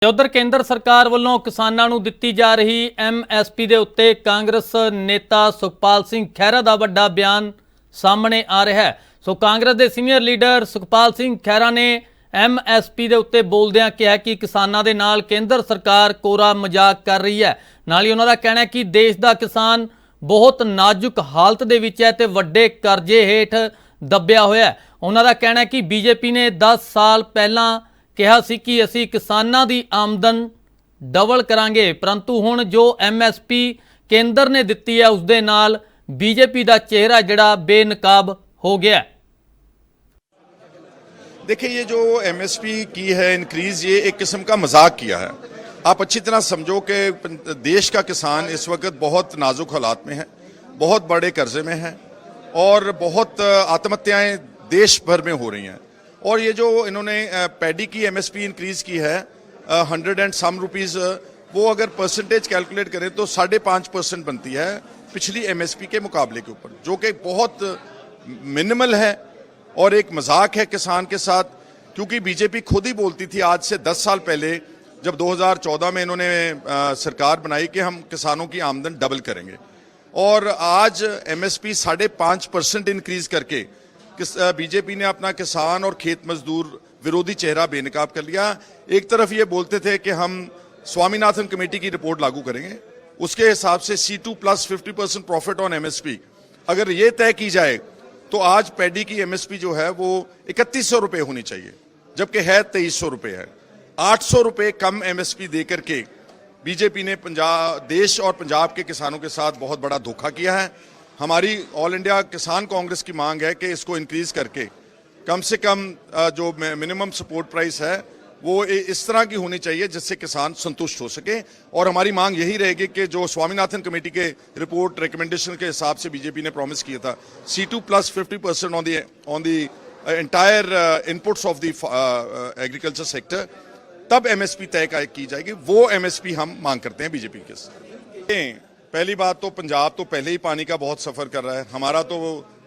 ਤੇ ਉਧਰ ਕੇਂਦਰ ਸਰਕਾਰ ਵੱਲੋਂ ਕਿਸਾਨਾਂ ਨੂੰ ਦਿੱਤੀ ਜਾ ਰਹੀ ਐਮਐਸਪੀ ਦੇ ਉੱਤੇ ਕਾਂਗਰਸ ਨੇਤਾ ਸੁਖਪਾਲ ਸਿੰਘ ਖਹਿਰਾ ਦਾ ਵੱਡਾ ਬਿਆਨ ਸਾਹਮਣੇ ਆ ਰਿਹਾ ਹੈ। ਸੋ ਕਾਂਗਰਸ ਦੇ ਸੀਨੀਅਰ ਲੀਡਰ ਸੁਖਪਾਲ ਸਿੰਘ ਖਹਿਰਾ ਨੇ ਐਮਐਸਪੀ ਦੇ ਉੱਤੇ ਬੋਲਦਿਆਂ ਕਿਹਾ ਕਿ ਕਿਸਾਨਾਂ ਦੇ ਨਾਲ ਕੇਂਦਰ ਸਰਕਾਰ ਕੋਰਾ ਮਜ਼ਾਕ ਕਰ ਰਹੀ ਹੈ। ਨਾਲ ਹੀ ਉਹਨਾਂ ਦਾ ਕਹਿਣਾ ਹੈ ਕਿ ਦੇਸ਼ ਦਾ ਕਿਸਾਨ ਬਹੁਤ ਨਾਜ਼ੁਕ ਹਾਲਤ ਦੇ ਵਿੱਚ ਹੈ ਤੇ ਵੱਡੇ ਕਰਜ਼ੇ ਹੇਠ ਦੱਬਿਆ ਹੋਇਆ ਹੈ। ਉਹਨਾਂ ਦਾ ਕਹਿਣਾ ਹੈ ਕਿ ਬੀਜੇਪੀ ਨੇ 10 ਸਾਲ ਪਹਿਲਾਂ ਕਿਹਾ ਸੀ ਕਿ ਅਸੀਂ ਕਿਸਾਨਾਂ ਦੀ ਆਮਦਨ ਡਬਲ ਕਰਾਂਗੇ ਪਰੰਤੂ ਹੁਣ ਜੋ ਐਮਐਸਪੀ ਕੇਂਦਰ ਨੇ ਦਿੱਤੀ ਹੈ ਉਸ ਦੇ ਨਾਲ ਬੀਜੇਪੀ ਦਾ ਚਿਹਰਾ ਜਿਹੜਾ ਬੇਨਕਾਬ ਹੋ ਗਿਆ ਹੈ देखिए ये जो एमएसपी की है इंक्रीज ये एक किस्म का मजाक किया है आप अच्छी तरह समझो कि पं- देश का किसान इस वक्त बहुत नाजुक हालात में है बहुत बड़े कर्जे में है और बहुत आत्महत्याएं देश भर में हो रही हैं और ये जो इन्होंने पैडी की एमएसपी इंक्रीज की है हंड्रेड एंड सम रुपीज़ वो अगर परसेंटेज कैलकुलेट करें तो साढ़े पाँच परसेंट बनती है पिछली एमएसपी के मुकाबले के ऊपर, जो कि बहुत मिनिमल है और एक मज़ाक है किसान के साथ, क्योंकि बीजेपी खुद ही बोलती थी आज से 10 साल पहले, जब 2014 में इन्होंने सरकार बनाई कि हम किसानों की आमदन डबल करेंगे। और आज एमएसपी साढ़े पाँच परसेंट इंक्रीज करके बीजेपी ने अपना किसान और खेत मजदूर विरोधी चेहरा बेनकाब कर लिया। एक तरफ़ ये बोलते थे कि हम स्वामीनाथन कमेटी की रिपोर्ट लागू करेंगे। उसके हिसाब से C two plus fifty percent profit on MSP अगर ये तय की जाए तो आज पैडी की एमएसपी जो है, वो इकतीस सौ रुपये होनी चाहिए, जबकि है तेईस सौ रुपये है। आठ सौ रुपये कम एमएसपी दे करके बीजेपी ने पंजाब देश और पंजाब के किसानों के साथ बहुत बड़ा धोखा किया है। हमारी ऑल इंडिया किसान कांग्रेस की मांग है कि इसको इंक्रीज करके कम से कम जो मिनिमम सपोर्ट प्राइस है, वो इस तरह की होनी चाहिए जिससे किसान संतुष्ट हो सके। और हमारी मांग यही रहेगी कि जो स्वामीनाथन कमेटी के रिपोर्ट रिकमेंडेशन के हिसाब से बीजेपी ने प्रॉमिस किया था C two plus fifty percent on the on the entire inputs of the agriculture sector तब एमएसपी तय की जाएगी। वो एमएसपी हम मांग करते हैं बीजेपी के साथ। पहली बात तो पंजाब तो पहले ही पानी का बहुत सफ़र कर रहा है। हमारा तो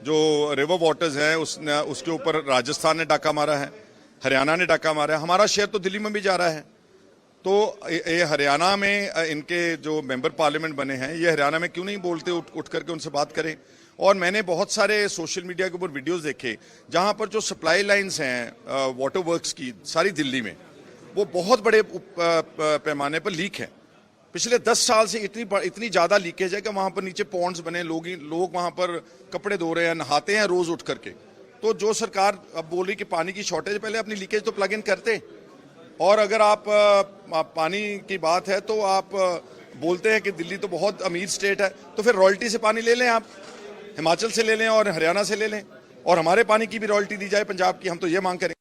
जो रिवर वाटर्स हैं उसने उसके ऊपर राजस्थान ने डाका मारा है, हरियाणा ने डाका मारा है। हमारा शेयर तो दिल्ली में भी जा रहा है। तो ये हरियाणा में इनके जो मेंबर पार्लियामेंट बने हैं, ये हरियाणा में क्यों नहीं बोलते, उठ उठ करके उनसे बात करें? और मैंने बहुत सारे सोशल मीडिया के ऊपर वीडियोस देखे, जहाँ पर जो सप्लाई लाइंस हैं वाटर वर्क्स की, सारी दिल्ली में, वो बहुत बड़े पैमाने पर लीक है। पिछले दस साल से इतनी इतनी ज़्यादा लीकेज है कि वहाँ पर नीचे पॉन्ड्स बने, लोग लोग वहाँ पर कपड़े धो रहे हैं, नहाते हैं रोज उठ करके। तो जो सरकार अब बोल रही कि पानी की शॉर्टेज पहले अपनी लीकेज तो प्लग इन करते। और अगर आप आप पानी की बात है तो आप बोलते हैं कि दिल्ली तो बहुत अमीर स्टेट है तो फिर रॉयल्टी से पानी ले लें आप। हिमाचल से ले लें और हरियाणा से ले लें। और हमारे पानी की भी रॉयल्टी दी जाए, पंजाब की, हम तो ये मांग करें।